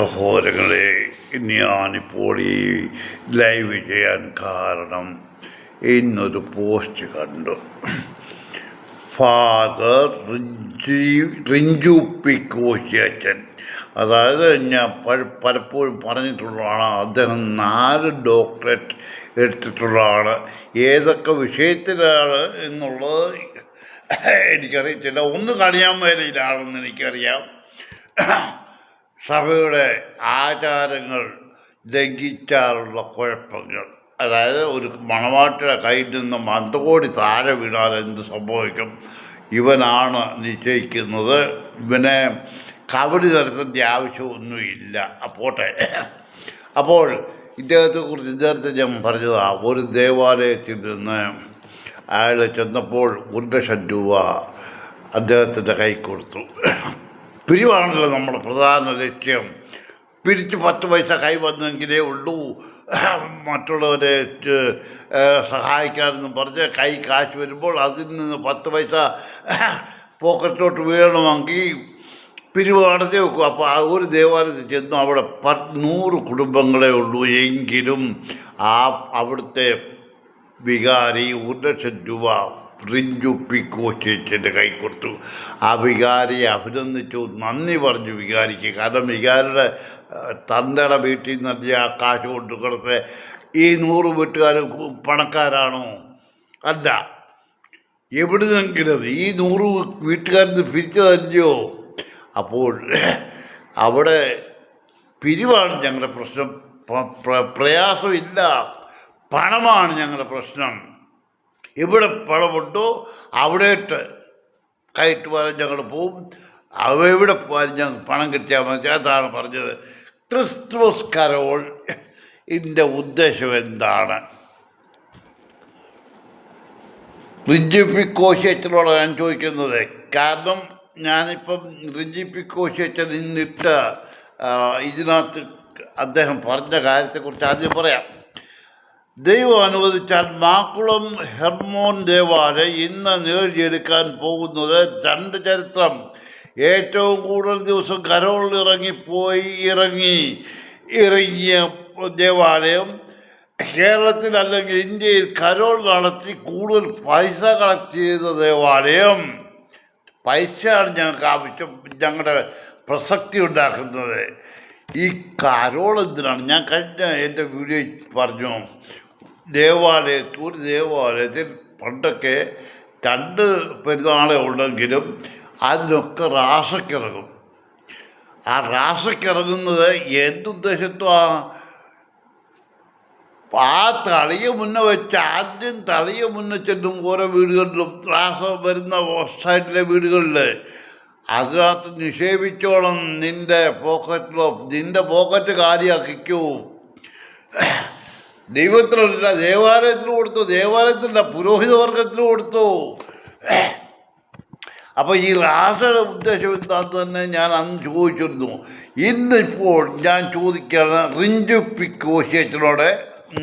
സഹോദരങ്ങളെ ഞാനിപ്പോൾ ഈ ലൈവ് ചെയ്യാൻ കാരണം ഇന്നൊരു പോസ്റ്റ് കണ്ടു. ഫാദർ റിഞ്ചി റിഞ്ചു പി കോശിയച്ചൻ അതായത് ഞാൻ പല- പലപ്പോഴും പറഞ്ഞിട്ടുള്ളതാണ് അദ്ദേഹം നാല് ഡോക്ടറേറ്റ് എടുത്തിട്ടുള്ളതാണ്. ഏതൊക്കെ വിഷയത്തിലാണ് എന്നുള്ളത് എനിക്കറിയത്തില്ല. ഒന്ന് കളിയാൻ കണിയാമേരയിലാണെന്ന് എനിക്കറിയാം. സഭയുടെ ആചാരങ്ങൾ ലംഘിച്ചാലുള്ള കുഴപ്പങ്ങൾ. അതായത് ഒരു മണവാട്ടിയുടെ കയ്യിൽ നിന്ന് മന്ത്രകോടി താഴെ വീണാൽ എന്ത് സംഭവിക്കും? ഇവനാണ് നിശ്ചയിക്കുന്നത്. ഇവനെ കബഡി തരത്തിന്റെ ആവശ്യമൊന്നുമില്ല. അപ്പോട്ടെ. അപ്പോൾ ഇദ്ദേഹത്തെ കുറിച്ച് ഇദ്ദേഹത്തെ ഞാൻ പറഞ്ഞതാ. ഒരു ദേവാലയത്തിൽ നിന്ന് അയാൾ ചെന്നപ്പോൾ ഒരു ലക്ഷം രൂപ അദ്ദേഹത്തിന്റെ കൈ കൊടുത്തു. പിരിവാണല്ലോ നമ്മുടെ പ്രധാന ലക്ഷ്യം. പിരിച്ച് പത്ത് പൈസ കൈ വന്നെങ്കിലേ ഉള്ളൂ. മറ്റുള്ളവരെ സഹായിക്കാമെന്ന് പറഞ്ഞ് കൈ കാശ് വരുമ്പോൾ അതിൽ നിന്ന് പത്ത് പൈസ പോക്കറ്റിലോട്ട് വീഴണമെങ്കിൽ പിരിവ് നടത്തി വെക്കും. അപ്പോൾ ആ ഒരു ദേവാലയത്തിൽ ചെന്നു അവിടെ പ നൂറ് കുടുംബങ്ങളെ ഉള്ളൂ എങ്കിലും ആ അവിടുത്തെ വികാരി ഒരു ലക്ഷം രൂപ റിഞ്ചു പിക്കോച്ചേച്ചിന്റെ കൈ കൊടുത്തു ആ വികാരിയെ അഭിനന്ദിച്ചു. നന്ദി പറഞ്ഞു വികാരിക്ക്. കാരണം വികാരിയുടെ തന്തയുടെ വീട്ടിൽ നിന്ന് നൽകിയ ആ കാശ് കൊണ്ടു കൊടുത്ത്. ഈ നൂറ് വീട്ടുകാർ പണക്കാരാണോ? അല്ല. എവിടുന്നെങ്കിലും ഈ നൂറ് വീട്ടുകാരിൽ നിന്ന് പിരിച്ചു തന്നെയോ അപ്പോൾ അവിടെ പിരിവാണ് ഞങ്ങളുടെ പ്രശ്നം. പ- പ്ര- പ്രയാസമില്ല. പണമാണ് ഞങ്ങളുടെ പ്രശ്നം. എവിടെ പണമുണ്ടോ? അവിടേട്ട് കയറ്റ് പോകാൻ ഞങ്ങൾ പോവും. അവ എവിടെ ഞങ്ങൾ പണം കിട്ടിയാൽ മതി. അതാണ് പറഞ്ഞത്. ക്രിസ്തുമസ് കരോൾ ഇതിന്റെ ഉദ്ദേശം എന്താണ്? റിഞ്ചി പി ഞാൻ ചോദിക്കുന്നത്. കാരണം ഞാനിപ്പം റിഞ്ചി പി കോശിയച്ചൻ ഇന്നിട്ട് ഇതിനകത്ത് അദ്ദേഹം പറഞ്ഞ കാര്യത്തെക്കുറിച്ച് ആദ്യം പറയാം. ദൈവം അനുവദിച്ചാൽ മാക്കുളം ഹെർമോൻ ദേവാലയം ഇന്ന് നേടിയെടുക്കാൻ പോകുന്നത് രണ്ട് ചരിത്രം. ഏറ്റവും കൂടുതൽ ദിവസം കരോളിൽ ഇറങ്ങിപ്പോയി ഇറങ്ങി ഇറങ്ങിയ ദേവാലയം കേരളത്തിൽ അല്ലെങ്കിൽ ഇന്ത്യയിൽ കരോൾ നടത്തി കൂടുതൽ പൈസ കളക്ട് ചെയ്ത ദേവാലയം. പൈസയാണ് ഞങ്ങൾക്ക് ആവശ്യം ഞങ്ങളുടെ പ്രസക്തി ഉണ്ടാക്കുന്നത്. ഈ കരോൾ എന്തിനാണ്? ഞാൻ കഴിഞ്ഞ എന്റെ വീഡിയോയിൽ പറഞ്ഞു. ദേവാലയത്തിൽ ഒരു ദേവാലയത്തിൽ പണ്ടൊക്കെ രണ്ട് പെരുന്നാളെ ഉണ്ടെങ്കിലും അതിനൊക്കെ റാസക്കിറങ്ങും ആ റാസക്കിറങ്ങുന്നത് എന്തുദ്ദേശത്വമാണ് ആ തളിയ മുന്നേ വെച്ച് ആദ്യം തളിയ മുന്നേ ചെല്ലും ഓരോ വീടുകളിലും ത്രാസ വരുന്ന സൈഡിലെ വീടുകളിൽ അതിനകത്ത് നിക്ഷേപിച്ചോളം നിന്റെ പോക്കറ്റിലോ നിന്റെ പോക്കറ്റ് കാര്യമാക്കിക്കൂ ദൈവത്തിനല്ല ദേവാലയത്തിന് കൊടുത്തു ദേവാലയത്തിനല്ല പുരോഹിത വർഗത്തിന് കൊടുത്തു. അപ്പോൾ ഈ റാസയുടെ ഉദ്ദേശം എന്താന്ന് തന്നെ ഞാൻ അന്ന് ചോദിച്ചിരുന്നു. ഇന്നിപ്പോൾ ഞാൻ ചോദിക്കുകയാണ് റിഞ്ചു പിക്കോശേച്ചനോട്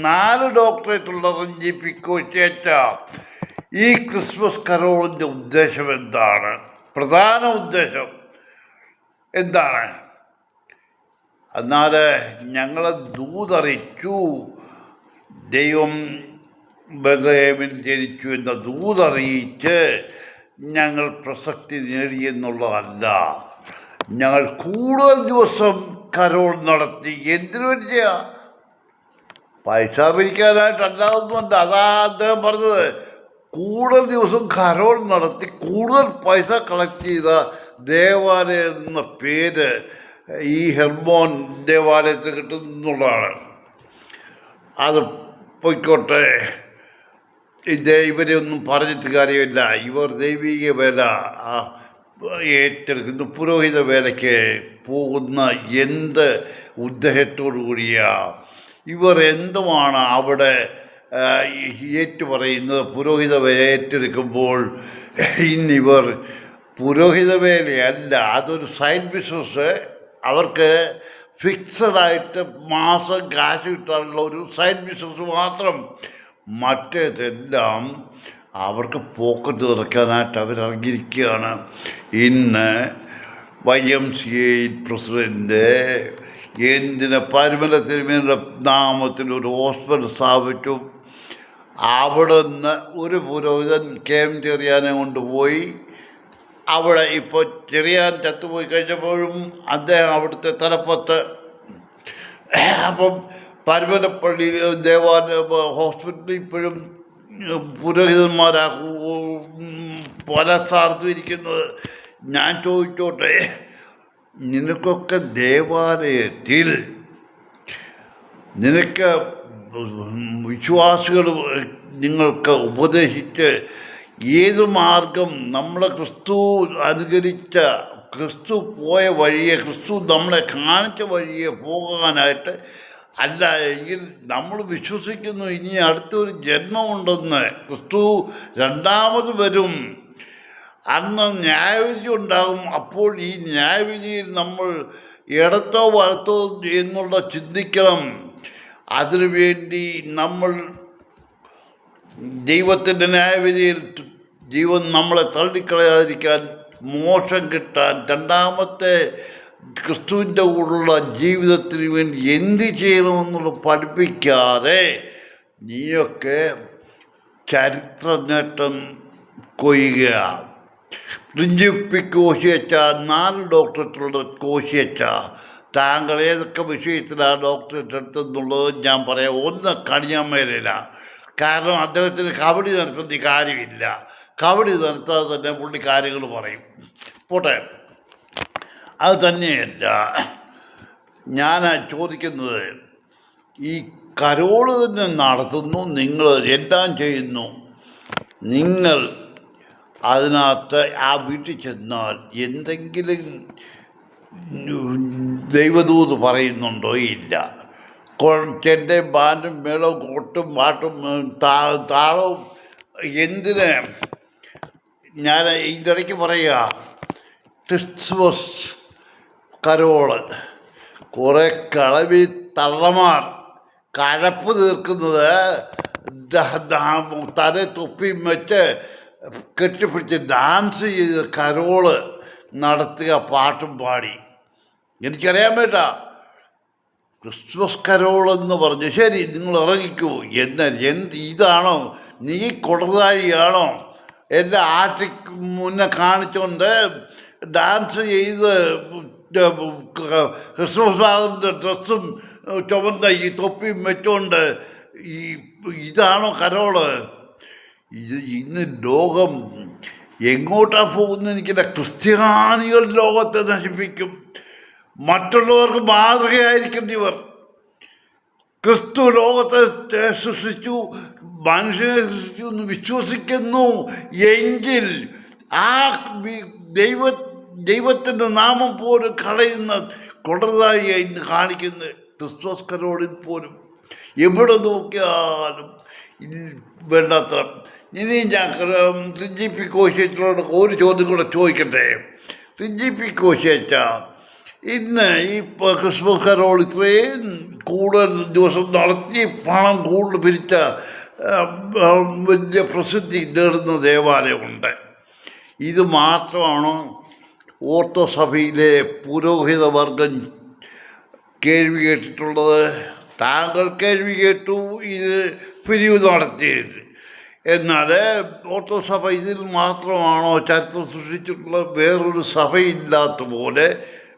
നാല് ഡോക്ടറേറ്റുള്ള റിഞ്ചി പിക്കോശേച്ച ഈ ക്രിസ്മസ് കരോളിന്റെ ഉദ്ദേശം എന്താണ്? പ്രധാന ഉദ്ദേശം എന്താണ്? എന്നാൽ ഞങ്ങളെ ദൂതറിയിച്ചു. ദൈവം ബദ്രഹേമിൽ ജനിച്ചു എന്ന ദൂതറിയിച്ച് ഞങ്ങൾ പ്രസക്തി നേടിയെന്നുള്ളതല്ല ഞങ്ങൾ കൂടുതൽ ദിവസം കരോൾ നടത്തി. എന്തിനു വേണ്ടിയാ പൈസ പിരിക്കാനായിട്ടല്ലാതൊന്നുമല്ല അതാ അദ്ദേഹം പറഞ്ഞത്. കൂടുതൽ ദിവസം കരോൾ നടത്തി കൂടുതൽ പൈസ കളക്ട് ചെയ്ത ദേവാലയം എന്ന പേര് ഈ ഹെർമോൻ ദേവാലയത്തിൽ കിട്ടുന്നുള്ളതാണ് അത് പൊയ്ക്കോട്ടെ. ഇത് ഇവരെ ഒന്നും പറഞ്ഞിട്ട് കാര്യമില്ല. ഇവർ ദൈവിക വേല ഏറ്റെടുക്കുന്നു പുരോഹിത വേലയ്ക്ക് പോകുന്ന എന്ത് ഉദ്ദേഹത്തോടു കൂടിയാ? ഇവർ എന്തുമാണ് അവിടെ ഏറ്റുപറയുന്നത്? ഏറ്റു പറയുന്നത് പുരോഹിത വേല ഏറ്റെടുക്കുമ്പോൾ ഇന്നിവർ പുരോഹിത വേലയല്ല അതൊരു സൈഡ് ബിസിനസ് അവർക്ക് ഫിക്സഡായിട്ട് മാസം കാശ് കിട്ടാനുള്ള ഒരു സൈഡ് ബിസിനസ് മാത്രം. മറ്റേതെല്ലാം അവർക്ക് പോക്കറ്റ് നിറയ്ക്കാനായിട്ട് അവരിറങ്ങിയിരിക്കുകയാണ്. ഇന്ന് Y M C A president എന്തിന് പരിമല തിരുമേനിയുടെ നാമത്തിൽ ഒരു ഹോസ്പിറ്റൽ സ്ഥാപിച്ചു. അവിടെ നിന്ന് ഒരു പുരോഹിതൻ കെ എം ചെറിയാനെ കൊണ്ടുപോയി. അവിടെ ഇപ്പോൾ ചെറിയാൻ ചത്തുപോയി കഴിഞ്ഞപ്പോഴും അദ്ദേഹം അവിടുത്തെ തലപ്പത്ത് അപ്പം പരമനപ്പള്ളി ദേവാലയ ഹോസ്പിറ്റലിൽ ഇപ്പോഴും പുരോഹിതന്മാരാ പല സ്ഥാനത്തും ഇരിക്കുന്നത്. ഞാൻ ചോദിച്ചോട്ടെ നിനക്കൊക്കെ ദേവാലയത്തിൽ നിനക്ക് വിശ്വാസികൾ നിങ്ങൾക്ക് ഉപദേശിച്ച് ഏത് മാർഗം നമ്മളെ ക്രിസ്തു അനുകരിച്ച ക്രിസ്തു പോയ വഴിയെ ക്രിസ്തു നമ്മളെ കാണിച്ച വഴിയെ പോകാനായിട്ട് അല്ല എങ്കിൽ നമ്മൾ വിശ്വസിക്കുന്നു ഇനി അടുത്തൊരു ജന്മമുണ്ടെന്ന് ക്രിസ്തു രണ്ടാമത് വരും. അന്ന് ന്യായവിധി ഉണ്ടാകും. അപ്പോൾ ഈ ന്യായവിധിയിൽ നമ്മൾ ഇടത്തോ വലത്തോ എന്നുള്ള ചിന്തിക്കണം. അതിനുവേണ്ടി നമ്മൾ ദൈവത്തിന്റെ ന്യായവിധിയിൽ ജീവൻ നമ്മളെ തള്ളിക്കളയാതിരിക്കാൻ മോശം കിട്ടാൻ രണ്ടാമത്തെ ക്രിസ്തുവിന്റെ കൂടെയുള്ള ജീവിതത്തിന് വേണ്ടി എന്ത് ചെയ്യണമെന്നുള്ളത് പഠിപ്പിക്കാതെ നീയൊക്കെ ചരിത്ര നേട്ടം കൊയ്യുകയാണ്. പ്രിഞ്ചിപ്പി കോശിയച്ച നാല് ഡോക്ടറേറ്റുള്ള കോശിയച്ച താങ്കൾ ഏതൊക്കെ വിഷയത്തിലാണ് ഡോക്ടറേറ്റ് എടുത്തെന്നുള്ളത് ഞാൻ പറയാം. ഒന്ന് കണിയാൻ മേലില്ല കാരണം അദ്ദേഹത്തിന് കബഡി നടത്തേണ്ട കാര്യമില്ല. കബഡി നടത്താതെ തന്നെ പുള്ളി കാര്യങ്ങൾ പറയും. പോട്ടെ. അത് തന്നെയല്ല. ഞാൻ ചോദിക്കുന്നത് ഈ കരോൾ തന്നെ നടത്തുന്നു നിങ്ങൾ എല്ലാം ചെയ്യുന്നു. നിങ്ങൾ അതിനകത്ത് ആ വീട്ടിൽ ചെന്നാൽ എന്തെങ്കിലും ദൈവദൂത് പറയുന്നുണ്ടോ? ഇല്ല. ചെന്റെ ബാൻഡും മേളവും കൊട്ടും പാട്ടും താ താളവും എന്തിന്? ഞാൻ ഇതിന്റെ ഇടയ്ക്ക് പറയുക. Christmas carol. കുറേ കളവി തള്ളമാർ കഴപ്പ് തീർക്കുന്നത് തല തൊപ്പിയും വെച്ച് കെട്ടിപ്പിടിച്ച് ഡാൻസ് ചെയ്ത് കരോൾ നടത്തുക പാട്ടും പാടി. എനിക്കറിയാൻ പറ്റാ. ക്രിസ്മസ് കരോൾ എന്ന് പറഞ്ഞു ശരി നിങ്ങൾ ഇറങ്ങിക്കൂ. എന്ന എന്ത് ഇതാണോ നീ കൊടുതാഴിയാണോ എല്ലാം ആറ്റയ്ക്ക് മുന്നേ കാണിച്ചുകൊണ്ട് ഡാൻസ് ചെയ്ത് ക്രിസ്മസ് ആകുന്ന ഡ്രസ്സും ചുമന്ന ഈ തൊപ്പിയും വെച്ചുകൊണ്ട് ഈ ഇതാണോ കരോൾ? ഇത് ഇന്ന് ലോകം എങ്ങോട്ടാണ് പോകുന്നത് എനിക്കില്ല ക്രിസ്ത്യാനികൾ ലോകത്തെ നശിപ്പിക്കും. മറ്റുള്ളവർക്ക് മാതൃകയായിരിക്കേണ്ടിവർ ക്രിസ്തു ലോകത്തെ സൃഷ്ടിച്ചു മനുഷ്യനെ സൃഷ്ടിച്ചു എന്ന് വിശ്വസിക്കുന്നു എങ്കിൽ ആ ദൈവ ദൈവത്തിന്റെ നാമം പോലും കളയുന്ന കൊടതായി ഇന്ന് കാണിക്കുന്ന ക്രിസ്തുസ്കരോടിൽ പോലും എവിടെ നോക്കിയാലും വേണ്ടത്ര. ഇനി ഞാൻ റിഞ്ചി പി കോശേറ്റിനോട് ഒരു ചോദ്യം കൂടെ ചോദിക്കട്ടെ? റിഞ്ചി പി കോശേച്ച ഇന്ന് ഈ ക്രിസ്മസ് കരോൾ ഇത്രയും കൂടുതൽ ദിവസം നടത്തി പണം കൂടുതൽ പിരിച്ച വലിയ പ്രസിദ്ധി നേടുന്ന ദേവാലയമുണ്ട്. ഇത് മാത്രമാണ് ഓർത്തോ സഭയിലെ പുരോഹിത വർഗം കേൾവി കേട്ടിട്ടുള്ളത്. താങ്കൾ കേൾവി കേട്ടു ഇത് പിരിവ് നടത്തിയത്. എന്നാൽ ഓർത്തോ സഭ ഇതിൽ മാത്രമാണോ ചരിത്രം സൃഷ്ടിച്ചിട്ടുള്ള വേറൊരു സഭയില്ലാത്ത പോലെ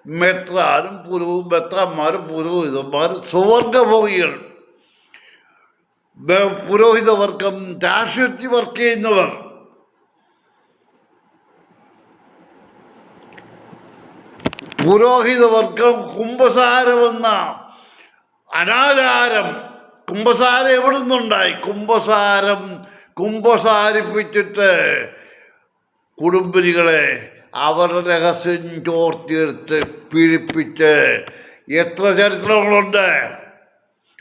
മെത്രാനും പുരുവും മെത്രാന്മാരും പുരോഹിതന്മാരും സുവർഗഭോഗികൾ. പുരോഹിത പുരോഹിതവർഗം രാഷ്ട്രീയത്തിൽ വർക്ക് ചെയ്യുന്നവർ. പുരോഹിത പുരോഹിതവർഗം കുംഭസാരമെന്ന അനാചാരം. കുംഭസാരം എവിടെ നിന്നുണ്ടായി കുംഭസാരം കുംഭസാരിപ്പിച്ചിട്ട് കുടുംബിനികളെ അവരുടെ രഹസ്യം ചോർത്തിയെടുത്ത് പീഡിപ്പിച്ച് എത്ര ചരിത്രങ്ങളുണ്ട്.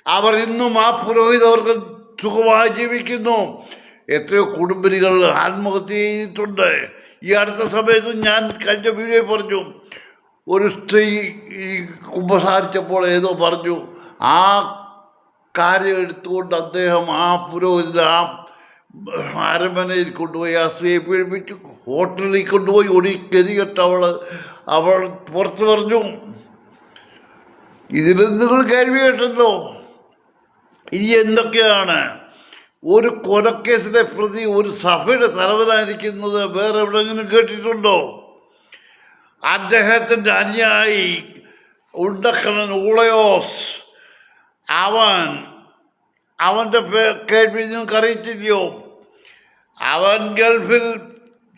അവർ ഇന്നും ആ പുരോഹിതവർക്ക് സുഖമായി ജീവിക്കുന്നു. എത്രയോ കുടുംബിനികൾ ആത്മഹത്യ ചെയ്തിട്ടുണ്ട്. ഈ അടുത്ത സമയത്ത് ഞാൻ കഴിഞ്ഞ വീഡിയോ പറഞ്ഞു ഒരു സ്ത്രീ ഈ കുമ്പസാരിച്ചപ്പോൾ ഏതോ പറഞ്ഞു ആ കാര്യം എടുത്തുകൊണ്ട് അദ്ദേഹം ആ പുരോഹിതൻ ആ അരമനയിൽ കൊണ്ടുപോയി ആ സ്ത്രീയെ പീഡിപ്പിച്ചു ഹോട്ടലിൽ കൊണ്ടുപോയി ഒടി ഗതികെട്ട് അവൾ അവൾ പുറത്ത് പറഞ്ഞു ഇതിൽ നിങ്ങൾ കേൾവി കേട്ടല്ലോ. ഇനി എന്തൊക്കെയാണ്? ഒരു കൊലക്കേസിലെ പ്രതി ഒരു സഭയുടെ തലവനായിരിക്കുന്നത് വേറെ എവിടെങ്കിലും കേട്ടിട്ടുണ്ടോ? അദ്ദേഹത്തിന്റെ അനുയായി ഉണ്ടക്കണൻ ഊളയോസ് അവൻ അവന്റെ കേൾവി നിങ്ങൾക്ക് അറിയിച്ചില്ലയോ അവൻ ഗൾഫിൽ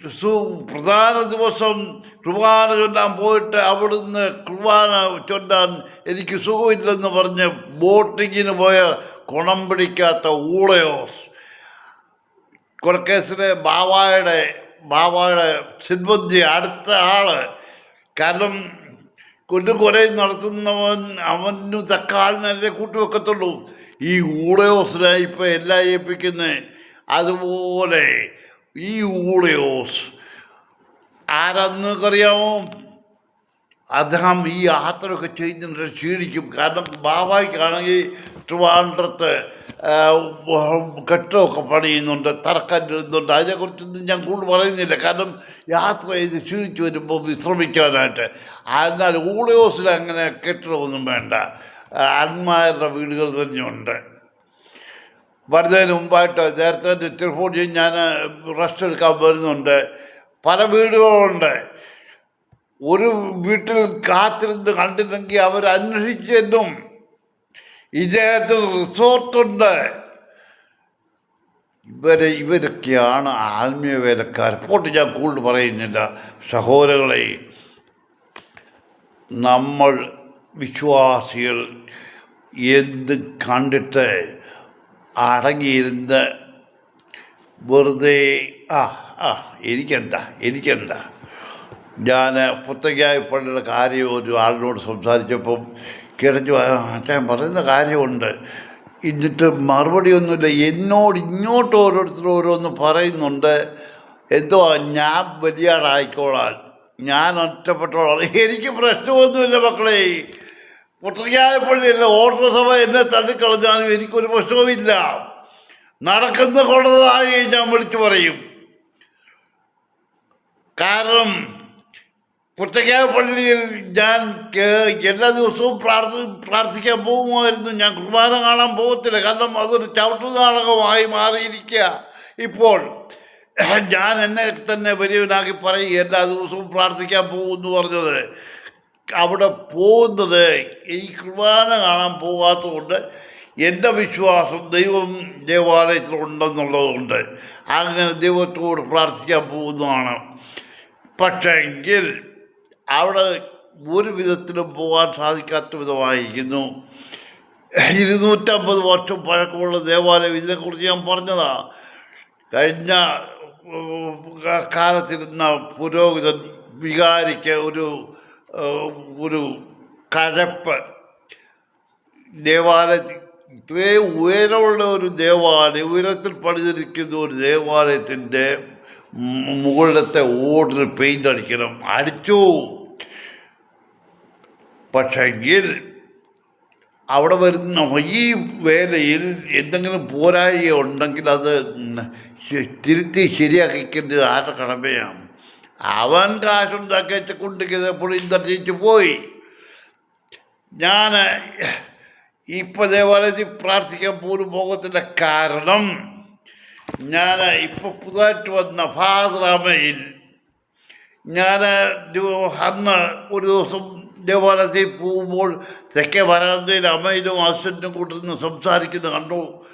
പ്രധാന ദിവസം കുർബാന ചൊല്ലാൻ പോയിട്ട് അവിടുന്ന് കുർബാന ചൊല്ലാൻ എനിക്ക് സുഖമില്ലെന്ന് പറഞ്ഞ് ബോട്ടിങ്ങിന് പോയ കുണം പിടിക്കാത്ത ഊളയോസ്. കൊലക്കേസിലെ ബാവായുടെ ബാവായുടെ സിൻബന്തി അടുത്ത ആൾ. കാരണം കൊല്ലു കൊലയും നടത്തുന്നവൻ അവന് തക്ക ആളിനല്ലേ കൂട്ടുവെക്കത്തുള്ളൂ. ഈ ഊളയോസിനെ ഇപ്പം എല്ലാം ഏൽപ്പിക്കുന്നത് അതുപോലെ ഈ ഊളയോസ് ആരാന്നറിയാമോ അദ്ദേഹം ഈ യാത്രയൊക്കെ ചെയ്യുന്നുണ്ട് ക്ഷീണിക്കും. കാരണം ബാബായ്ക്കാണെങ്കിൽ ട്രിവാൻഡ്രത്ത് കെട്ടമൊക്കെ പണിയുന്നുണ്ട് തറക്കല്ലിടുന്നുണ്ട് അതിനെക്കുറിച്ചൊന്നും ഞാൻ കൂടുതൽ പറയുന്നില്ല. കാരണം യാത്ര ചെയ്ത് ക്ഷീണിച്ച് വരുമ്പോൾ വിശ്രമിക്കാനായിട്ട്. എന്നാൽ ഊളയോസിൽ അങ്ങനെ കെട്ടിടമൊന്നും വേണ്ട. അന്മാരുടെ വീടുകൾ തന്നെയുണ്ട്. വരുന്നതിന് മുമ്പായിട്ട് നേരത്തെ ടെലിഫോൺ ചെയ്ത് ഞാൻ റെസ്റ്റ് എടുക്കാൻ വരുന്നുണ്ട്. പല വീടുകളുണ്ട്. ഒരു വീട്ടിൽ കാത്തിരുന്ന് കണ്ടില്ലെങ്കിൽ അവർ അന്വേഷിച്ചെന്നും ഇദ്ദേഹത്തിന് റിസോർട്ടുണ്ട് ഇവരെ ഇവരൊക്കെയാണ് ആത്മീയ വേലക്കാർ. പോട്ട് ഞാൻ കൂടുതൽ പറയുന്നില്ല. സഹോദരങ്ങളെ നമ്മൾ വിശ്വാസികൾ എന്ത് കണ്ടിട്ട് അടങ്ങിയിരുന്ന് വെറുതെ ആ ആ എനിക്കെന്താ എനിക്കെന്താ? ഞാൻ പുത്തക്കായി പള്ളിയുടെ കാര്യം ഒരു ആളിനോട് സംസാരിച്ചപ്പം കിടച്ചു ഞാൻ പറയുന്ന കാര്യമുണ്ട്. എന്നിട്ട് മറുപടിയൊന്നുമില്ല. എന്നോട് ഇങ്ങോട്ട് ഓരോരുത്തർ ഓരോന്ന് പറയുന്നുണ്ട്. എന്തോ ഞാൻ വലിയ ആളായിക്കോളാൻ. ഞാൻ ഒറ്റപ്പെട്ടോളാം എനിക്ക് പ്രശ്നമൊന്നുമില്ല മക്കളെ. പുത്രക്കായ എന്നെ ഓർഡർ സഭ എന്നെ തള്ളിക്കളഞ്ഞാലും എനിക്കൊരു പ്രശ്നവുമില്ല. നടക്കുന്ന കൊള്ളതായി ഞാൻ വിളിച്ചു പറയും. കാരണം പുറ്റക്കായ പള്ളിയിൽ ഞാൻ എല്ലാ ദിവസവും പ്രാർത്ഥി പ്രാർത്ഥിക്കാൻ പോകുമായിരുന്നു. ഞാൻ കുർബാന കാണാൻ പോകത്തില്ല. കാരണം അതൊരു ചവിട്ടു നാടകമായി മാറിയിരിക്കുക. ഇപ്പോൾ ഞാൻ എന്നെ തന്നെ വലിയവനാക്കി പറയും. എല്ലാ ദിവസവും പ്രാർത്ഥിക്കാൻ പോകുമെന്ന് പറഞ്ഞത്. അവിടെ പോകുന്നത് ഈ കുർബാന കാണാൻ പോകാത്തതുകൊണ്ട് എന്റെ വിശ്വാസം ദൈവം ദേവാലയത്തിൽ ഉണ്ടെന്നുള്ളതുകൊണ്ട് അങ്ങനെ ദൈവത്തോട് പ്രാർത്ഥിക്കാൻ പോകുന്നതാണ്. പക്ഷെങ്കിൽ അവിടെ ഒരു വിധത്തിലും പോകാൻ സാധിക്കാത്ത വിധമായിരിക്കുന്നു. ഇരുന്നൂറ്റമ്പത് വർഷം പഴക്കമുള്ള ദേവാലയം ഇതിനെക്കുറിച്ച് ഞാൻ പറഞ്ഞതാ. കഴിഞ്ഞ കാലത്തിരുന്ന പുരോഹിതൻ വികാരിക്ക് ഒരു ഒരു കരപ്പ് ദേവാലയത്തിൽ. ഇത്രയും ഉയരമുള്ള ഒരു ദേവാലയം ഉയരത്തിൽ പണിതിരിക്കുന്ന ഒരു ദേവാലയത്തിന്റെ മുകളിലത്തെ ഓടിന് പെയിന്റ് അടിക്കണം. അടിച്ചു. പക്ഷെങ്കിൽ അവിടെ വരുന്ന ഈ വേലയിൽ എന്തെങ്കിലും പോരായ്മ ഉണ്ടെങ്കിൽ അത് തിരുത്തി ശരിയാക്കിക്കേണ്ടത് ആരുടെ കടമയാണ്? അവൻ കാശുണ്ടാക്കി കൊണ്ടിരിക്കുന്നത് ഇന്തർജിച്ച് പോയി. ഞാൻ ഇപ്പം ദേവാലയത്തിൽ പ്രാർത്ഥിക്കാൻ പോലും പോകത്തിന്റെ കാരണം ഞാൻ ഇപ്പോൾ പുതുതായിട്ട് വന്ന ഫാദറാമയിൽ ഞാൻ അന്ന് ഒരു ദിവസം ദേവാലയത്തിൽ പോകുമ്പോൾ തെക്കേ വരാന്തയിൽ അമ്മയിലും അച്ഛനും കൂട്ടുന്ന സംസാരിക്കുന്ന കണ്ടു.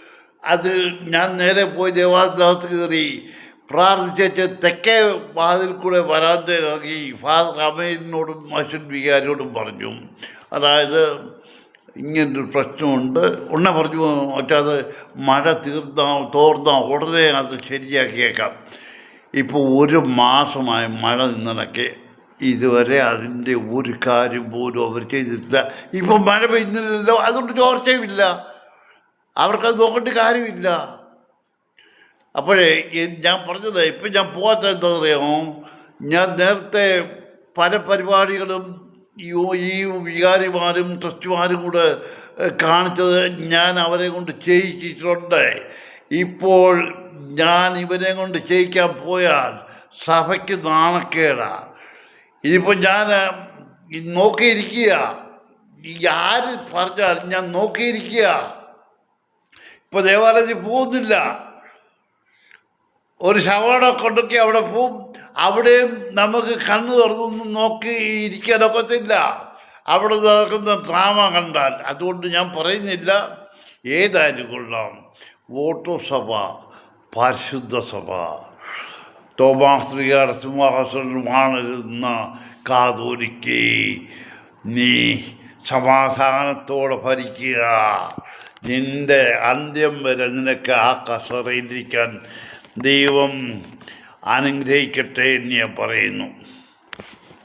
അത് ഞാൻ നേരെ പോയി ദേവാലയത്തിനകത്ത് കയറി. പ്രാർത്ഥിച്ചേച്ച് തെക്കേ വാതിൽ കൂടെ വരാന്തയിൽ ഇറങ്ങി ഫാദർ അമ്മയിനോടും അച്ഛൻ വികാരിയോടും പറഞ്ഞു. അതായത് ഇങ്ങനൊരു പ്രശ്നമുണ്ട്. ഉടനെ പറഞ്ഞു മറ്റത് മഴ തീർന്ന തോർന്ന ഉടനെ അത് ശരിയാക്കിയേക്കാം. ഇപ്പോൾ ഒരു മാസമായി മഴ നിന്നിടയ്ക്ക് ഇതുവരെ അതിന്റെ ഒരു കാര്യം പോലും അവർ ചെയ്തിട്ടില്ല. ഇപ്പം മഴ പെയ്യുന്നില്ലല്ലോ അതുകൊണ്ട് ചോർച്ചയുമില്ല. അവർക്കത് നോക്കേണ്ട കാര്യമില്ല. അപ്പോഴേ ഞാൻ പറഞ്ഞത് ഇപ്പം ഞാൻ പോകാത്ത എന്താ അറിയാമോ? ഞാൻ നേരത്തെ പല പരിപാടികളും ഈ വികാരിമാരും ട്രസ്റ്റുമാരും കൂടെ കാണിച്ചത് ഞാൻ അവരെ കൊണ്ട് ചെയ്യിച്ചിട്ടുണ്ട്. ഇപ്പോൾ ഞാൻ ഇവരെ കൊണ്ട് ചെയ്യിക്കാൻ പോയാൽ സഭയ്ക്ക് നാണക്കേടാ. ഇതിപ്പോൾ ഞാൻ നോക്കിയിരിക്കുക. ആര് പറഞ്ഞാൽ ഞാൻ നോക്കിയിരിക്കുക. ഇപ്പോൾ ദേവാലയത്തിൽ പോകുന്നില്ല. ഒരു ശവടം കൊണ്ടൊക്കെ അവിടെ പോവും? അവിടെയും നമുക്ക് കണ്ണു തുറന്നൊന്നും നോക്കി ഇരിക്കാനൊക്കത്തില്ല അവിടെ നടക്കുന്ന ഡ്രാമ കണ്ടാൽ. അതുകൊണ്ട് ഞാൻ പറയുന്നില്ല. ഏതായാലും കൊള്ളാം. വോട്ടോ സഭ പരിശുദ്ധ സഭ. തോമാസ് ശ്രീകാര സിംഹാസനമാണിരുന്ന കാതോലിക്ക്. നീ സമാധാനത്തോടെ ഭരിക്കുക. നിന്റെ അന്ത്യം വരെ നിനക്ക് ആ കസറയിലിരിക്കാൻ ദൈവം അനുഗ്രഹിക്കട്ടെ എന്ന് ഞാൻ പറയുന്നു.